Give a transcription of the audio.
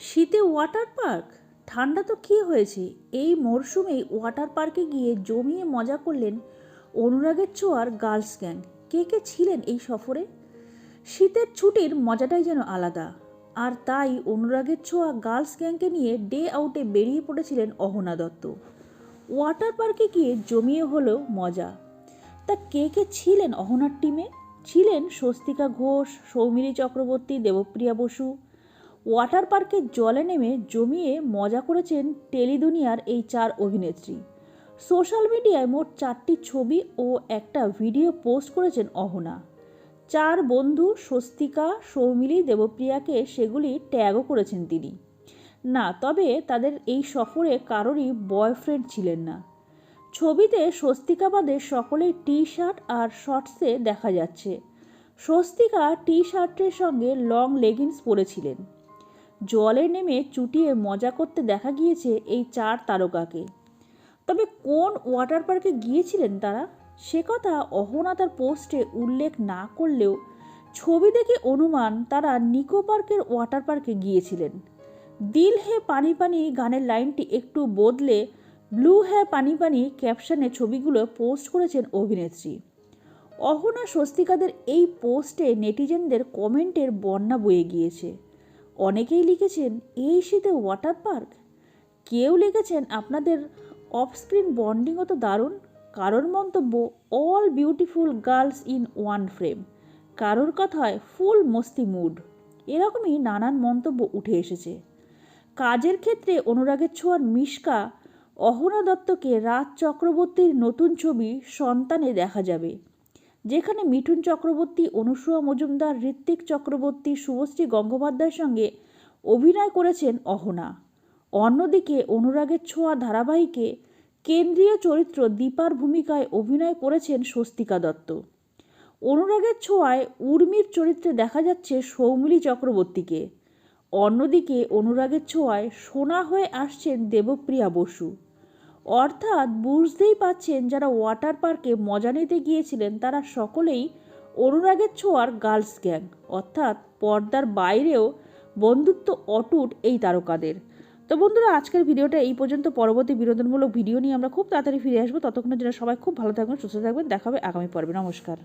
শীতে water park ঠান্ডা তো কী হয়েছে? এই মরশুমেই ওয়াটার পার্কে গিয়ে জমিয়ে মজা করলেন অনুরাগের ছোঁয়ার গার্লস গ্যাং কে কে ছিলেন এই সফরে? শীতের ছুটির মজাটাই যেন আলাদা। আর তাই অনুরাগের ছোঁয়া গার্লস গ্যাংকে নিয়ে ডে আউটে বেরিয়ে পড়েছিলেন অহনা দত্ত। ওয়াটার পার্কে গিয়ে জমিয়ে হলো মজা। তা কে কে ছিলেন অহনার টিমে ছিলেন স্বস্তিকা ঘোষ সৌমিলি চক্রবর্তী, দেবপ্রিয়া বসু ওয়াটার পার্কে জলে নেমে জমিয়ে মজা করেছেন টেলিদুনিয়ার এই চার অভিনেত্রী। সোশ্যাল মিডিয়ায় মোট চারটি ছবি ও একটা ভিডিও পোস্ট করেছেন অহনা। চার বন্ধু স্বস্তিকা, সৌমিলি, দেবপ্রিয়াকে সেগুলি ট্যাগও করেছেন তিনি। না, তবে তাদের এই সফরে কারোরই বয়ফ্রেন্ড ছিলেন না। ছবিতে স্বস্তিকা বাদে সকলেই টি শার্ট আর শর্টসে দেখা যাচ্ছে। স্বস্তিকা টি শার্টের সঙ্গে লং লেগিংস পরেছিলেন। জলে নেমে চুটিয়ে মজা করতে দেখা গিয়েছে এই চার তারকাকে। তবে কোন ওয়াটার পার্কে গিয়েছিলেন তারা? সে কথা অহনা তার পোস্টে উল্লেখ না করলেও ছবি দেখে অনুমান তারা নিকো পার্কের ওয়াটার পার্কে গিয়েছিলেন। দিল হে পানি পানি গানের লাইনটি একটু বদলে ব্লু হ্যা পানি পানি ক্যাপশনে ছবিগুলো পোস্ট করেছেন অভিনেত্রী। অহনা স্বস্তিকাদের এই পোস্টে নেটিজেনদের কমেন্টের বন্যা বয়ে গিয়েছে। অনেকেই লিখেছেন, এই শীতে ওয়াটার পার্ক কেউ লিখেছেন, আপনাদের অফস্ক্রিন বন্ডিংও তো দারুণ। কারোর মন্তব্য all beautiful girls in one frame কারোর কথায় ফুল মস্তি মুড এরকমই নানান মন্তব্য উঠে এসেছে। কাজের ক্ষেত্রে অনুরাগের ছোঁয়ার মিশকা, অহনা দত্তকে রাজ চক্রবর্তীর নতুন ছবি সন্তানে দেখা যাবে। যেখানে মিঠুন চক্রবর্তী, অনুসুয়া মজুমদার ঋত্বিক চক্রবর্তী, শুভশ্রী গঙ্গোপাধ্যায়ের সঙ্গে অভিনয় করেছেন অহনা। অন্যদিকে অনুরাগের ছোঁয়া ধারাবাহিকে কেন্দ্রীয় চরিত্র দীপার ভূমিকায় অভিনয় করেছেন স্বস্তিকা দত্ত। অনুরাগের ছোঁয়ায় উর্মির চরিত্রে দেখা যাচ্ছে সৌমিলি চক্রবর্তীকে। অন্যদিকে অনুরাগের ছোঁয়ায় সোনা হয়ে আসছেন দেবপ্রিয়া বসু। অর্থাৎ বুঝতেই পাচ্ছেন যারা ওয়াটার পার্কে মজা নিতে গিয়েছিলেন, তারা সকলেই অনুরাগের ছোঁয়ার গার্লস গ্যাং। অর্থাৎ পর্দার বাইরেও বন্ধুত্ব অটুট এই তারকাদের। তো বন্ধুরা, আজকের ভিডিওটা এই পর্যন্ত। পরবর্তী বিনোদনমূলক ভিডিও নিয়ে আমরা খুব তাড়াতাড়ি ফিরে আসব। ততক্ষণের জন্য সবাই খুব ভালো থাকবেন, সুস্থ থাকবেন। দেখাবে আগামী পর্বে। নমস্কার।